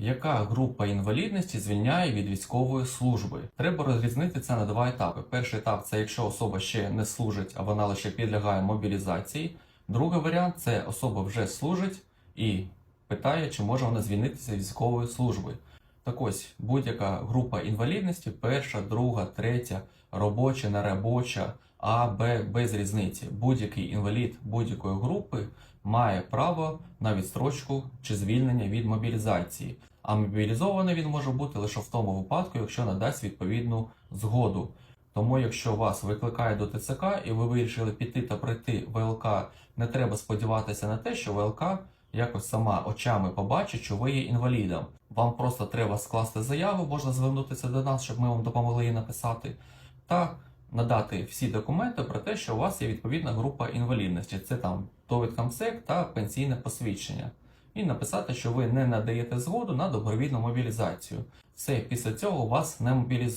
Яка група інвалідності звільняє від військової служби? Треба розрізнити це на два етапи. Перший етап це якщо особа ще не служить, а вона лише підлягає мобілізації. Другий варіант це особа вже служить і питає, чи може вона звільнитися від військової служби. Так ось будь-яка група інвалідності, перша, друга, третя, робоча, неробоча, А, Б, без різниці. Будь-який інвалід будь-якої групи має право на відстрочку чи звільнення від мобілізації. А мобілізований він може бути лише в тому випадку, якщо надасть відповідну згоду. Тому, якщо вас викликає до ТЦК і ви вирішили піти та пройти ВЛК, не треба сподіватися на те, що ВЛК якось сама очами побачить, що ви є інвалідом. Вам просто треба скласти заяву, можна звернутися до нас, щоб ми вам допомогли її написати, та надати всі документи про те, що у вас є відповідна група інвалідності. Це там довідка МСЕК та пенсійне посвідчення. І написати, що ви не надаєте згоду на добровільну мобілізацію. Все, після цього вас не мобілізують.